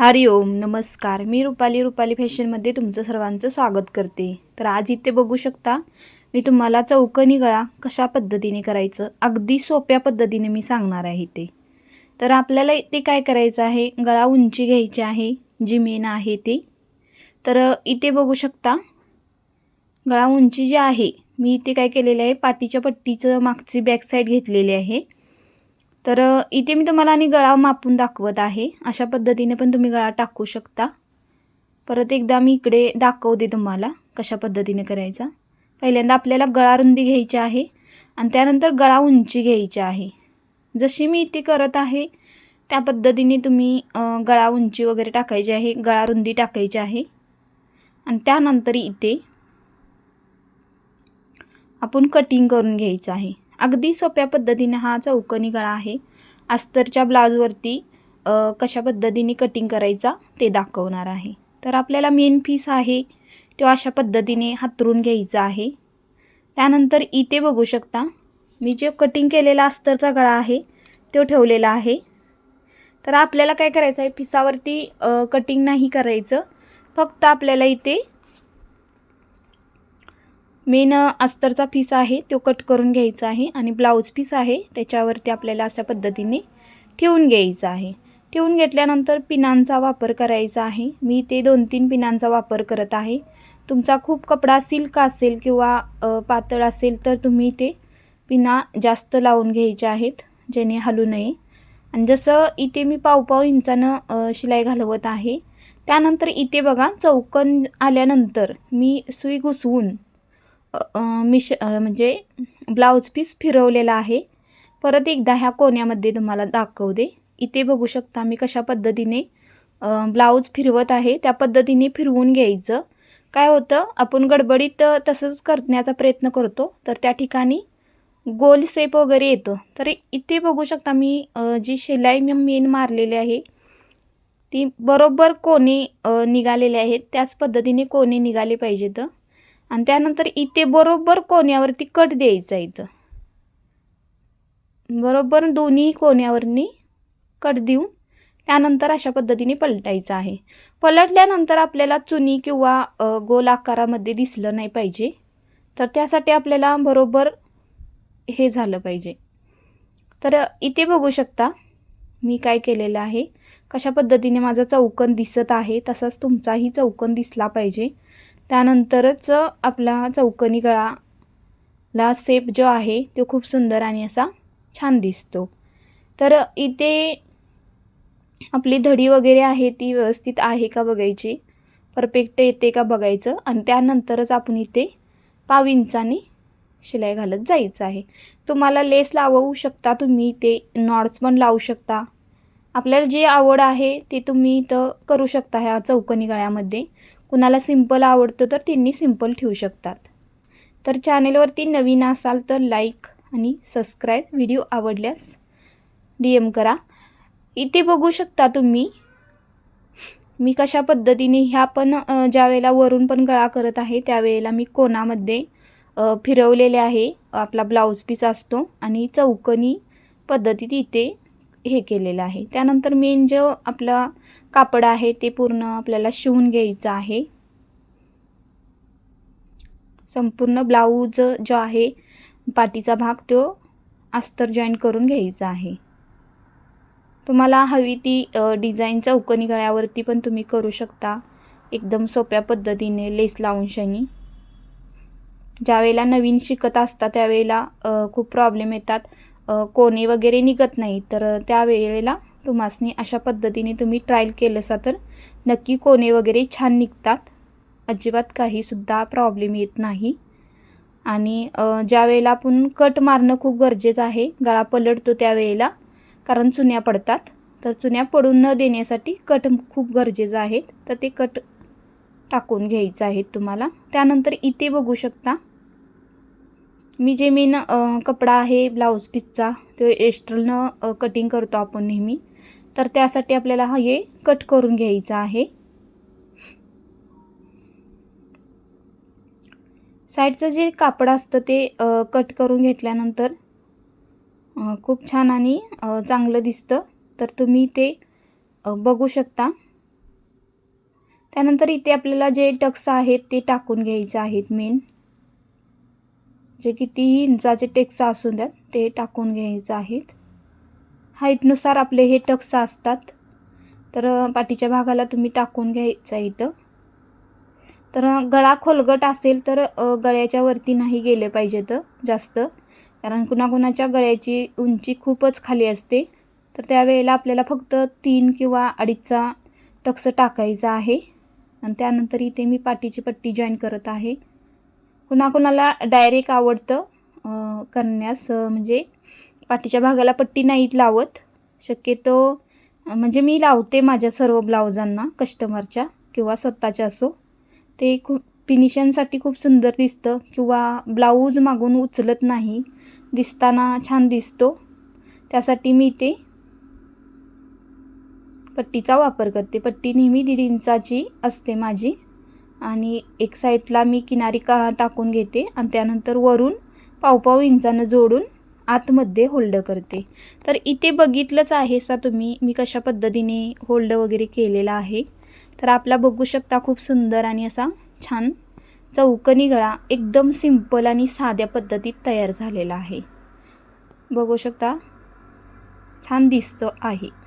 हरि ओम नमस्कार. मी रुपाली रुपाली फॅशनमध्ये तुमचं सर्वांचं स्वागत करते. तर आज इथे बघू शकता मी तुम्हाला चौकनी गळा कशा पद्धतीने करायचं अगदी सोप्या पद्धतीने मी सांगणार आहे ते तर आपल्याला इथे काय करायचं आहे गळा उंची घ्यायची आहे जी मेन आहे ते. तर इथे बघू शकता गळा उंची जी आहे मी इथे काय केलेलं आहे पाठीच्या पट्टीचं मागची बॅक साईड घेतलेली आहे. तर इथे मी तुम्हाला आणि गळा मापून दाखवत आहे. अशा पद्धतीने पण तुम्ही गळा टाकू शकता. परत एकदा मी इकडे दाखवते तुम्हाला कशा पद्धतीने करायचा. पहिल्यांदा आपल्याला गळा रुंदी घ्यायची आहे आणि त्यानंतर गळा उंची घ्यायची आहे. जशी मी इथे करत आहे त्या पद्धतीने तुम्ही गळा उंची वगैरे टाकायची आहे गळा रुंदी टाकायची आहे. आणि त्यानंतर इथे आपण कटिंग करून घ्यायचं आहे. अगदी सोप्या पद्धतीने हा चौकनी गळा आहे. अस्तरच्या ब्लाउजवरती कशा पद्धतीने कटिंग करायचा ते दाखवणार आहे. तर आपल्याला मेन पीस आहे तो अशा पद्धतीने हातरून घ्यायचा आहे. त्यानंतर इथे बघू शकता मी जे कटिंग केलेला अस्तरचा गळा आहे तो ठेवलेला आहे. तर आपल्याला काय करायचं आहे पिसावरती कटिंग नाही करायचं. फक्त आपल्याला इथे मेन अस्तरचा पीस आहे तो कट करून घ्यायचा आहे आणि ब्लाऊज पीस आहे त्याच्यावरती आपल्याला अशा पद्धतीने ठेवून घ्यायचं आहे. ठेवून घेतल्यानंतर पिनांचा वापर करायचा आहे. मी ते दोन तीन पिनांचा वापर करत आहे. तुमचा खूप कपडा सिल्क असेल किंवा पातळ असेल तर तुम्ही ते पिना जास्त लावून घ्यायचे आहेत जेणे हलू नये. आणि जसं इथे मी पावपाव इंचानं शिलाई घालवत आहे त्यानंतर इथे बघा चौकन आल्यानंतर मी सुई घुसवून मिश म्हणजे ब्लाऊज पीस फिरवलेला आहे. परत एकदा ह्या कोण्यामध्ये तुम्हाला दाखवते इथे बघू शकता मी कशा पद्धतीने ब्लाऊज फिरवत आहे. त्या पद्धतीने फिरवून घ्यायचं. काय होतं आपण गडबडीत तसंच करण्याचा प्रयत्न करतो. तर त्या ठिकाणी गोल सेप वगैरे येतो. तर इथे बघू शकता मी जी शिलाई मी मेन मारलेली आहे ती बरोबर कोणी निघालेले आहेत. त्याच पद्धतीने कोणी निघाले पाहिजेत. आणि त्यानंतर इथे बरोबर कोण्यावरती कट द्यायचा इथं. बरोबर दोन्ही कोण्यावरनी कट देऊन त्यानंतर अशा पद्धतीने पलटायचं आहे. पलटल्यानंतर आपल्याला चुनी किंवा गोल आकारामध्ये दिसलं नाही पाहिजे. तर त्यासाठी आपल्याला बरोबर हे झालं पाहिजे. तर इथे बघू शकता मी काय केलेलं आहे. कशा पद्धतीने माझा चौकन दिसत आहे तसाच तुमचाही चौकन दिसला पाहिजे. त्यानंतरच आपला चौकनी गळाला सेप जो आहे तो खूप सुंदर आणि असा छान दिसतो. तर इथे आपली धडी वगैरे आहे ती व्यवस्थित आहे का बघायची? परफेक्ट येते का बघायचं? आणि त्यानंतरच आपण इथे पाव इंचाने शिलाई घालत जायचं आहे. तुम्हाला लेस लावू शकता तुम्ही इथे नॉट्स पण लावू शकता. आपल्याला जी आवड आहे ते तुम्ही इथं करू शकता ह्या चौकनी गळ्यामध्ये. कुणाला सिंपल आवडतं तर त्यांनी सिंपल ठेवू शकतात. तर चॅनेलवरती नवीन असाल तर लाईक आणि सबस्क्राईब व्हिडिओ आवडल्यास डी एम करा. इथे बघू शकता तुम्ही मी कशा पद्धतीने ह्या पण ज्या वेळेला वरून पण गळा करत आहे त्यावेळेला मी कोणामध्ये फिरवलेले आहे आपला ब्लाऊज पीस असतो आणि चौकनी पद्धतीत इथे हे केलेलं आहे. त्यानंतर मेन जो आपला कापड आहे ते पूर्ण आपल्याला शिवून घ्यायचं आहे. संपूर्ण ब्लाऊज जो आहे पाठीचा भाग तो अस्तर जॉईन करून घ्यायचा आहे. तुम्हाला हवी ती डिझाईन चौकनी गळ्यावरती पण तुम्ही करू शकता. एकदम सोप्या पद्धतीने लेस लावून शनी ज्यावेळेला नवीन शिकत असता त्यावेळेला खूप प्रॉब्लेम येतात. कोणी वगैरे निघत नाही तर त्यावेळेला तुम्हासनी अशा पद्धतीने तुम्ही ट्रायल केलंसा तर नक्की कोणे वगैरे छान निघतात. अजिबात काहीसुद्धा प्रॉब्लेम येत नाही. आणि ज्या वेळेला आपण कट मारणं खूप गरजेचं आहे गळा पलटतो त्यावेळेला कारण चुन्या पडतात. तर चुन्या पडून न देण्यासाठी कट खूप गरजेचं आहेत तर ते कट टाकून घ्यायचं आहे तुम्हाला. त्यानंतर इथे बघू शकता मी जे मेन कपडा आहे ब्लाऊज पीसचा तो एस्ट्रलनं कटिंग करतो आपण नेहमी. तर त्यासाठी आपल्याला हा हे कट करून घ्यायचा आहे. साईडचं जे कापड असतं ते कट करून घेतल्यानंतर खूप छान आणि चांगलं दिसतं. तर तुम्ही ते बघू शकता. त्यानंतर इथे आपल्याला जे टक्स आहेत ते टाकून घ्यायचे आहेत मेन. जे कितीही इंचाचे टेक्स असू द्यात ते टाकून घ्यायचं आहेत. हाईटनुसार आपले हे टक्स असतात. तर पाठीच्या भागाला तुम्ही टाकून घ्यायचं इथं. तर गळा खोलगट असेल तर गळ्याच्या वरती नाही गेले पाहिजेत जास्त. कारण कुणाकुणाच्या गळ्याची उंची खूपच खाली असते. तर त्यावेळेला आपल्याला फक्त तीन किंवा अडीचचा टक्स टाकायचा आहे. आणि त्यानंतर इथे मी पाठीची पट्टी जॉईन करत आहे. कुणाकुणाला डायरेक्ट आवडतं करण्यास म्हणजे पाठीच्या भागाला पट्टी नाहीत लावत. शक्यतो म्हणजे मी लावते माझ्या सर्व ब्लाउजांना कस्टमरच्या किंवा स्वतःच्या असो. ते खूप फिनिशिंगसाठी खूप सुंदर दिसतं किंवा ब्लाऊज मागून उचलत नाही दिसताना छान दिसतो. त्यासाठी मी ते पट्टीचा वापर करते. पट्टी नेहमी दीड इंचाची असते माझी. आणि एक साईडला मी किनारी का टाकून घेते आणि त्यानंतर वरून पावपाव इंचानं जोडून आतमध्ये होल्ड करते. तर इथे बघितलंच आहे सा तुम्ही मी कशा पद्धतीने होल्ड वगैरे केलेला आहे. तर आपला बघू शकता खूप सुंदर आणि असा छान चौकनी गळा एकदम सिंपल आणि साध्या पद्धतीत तयार झालेला आहे. बघू शकता छान दिसतो आहे.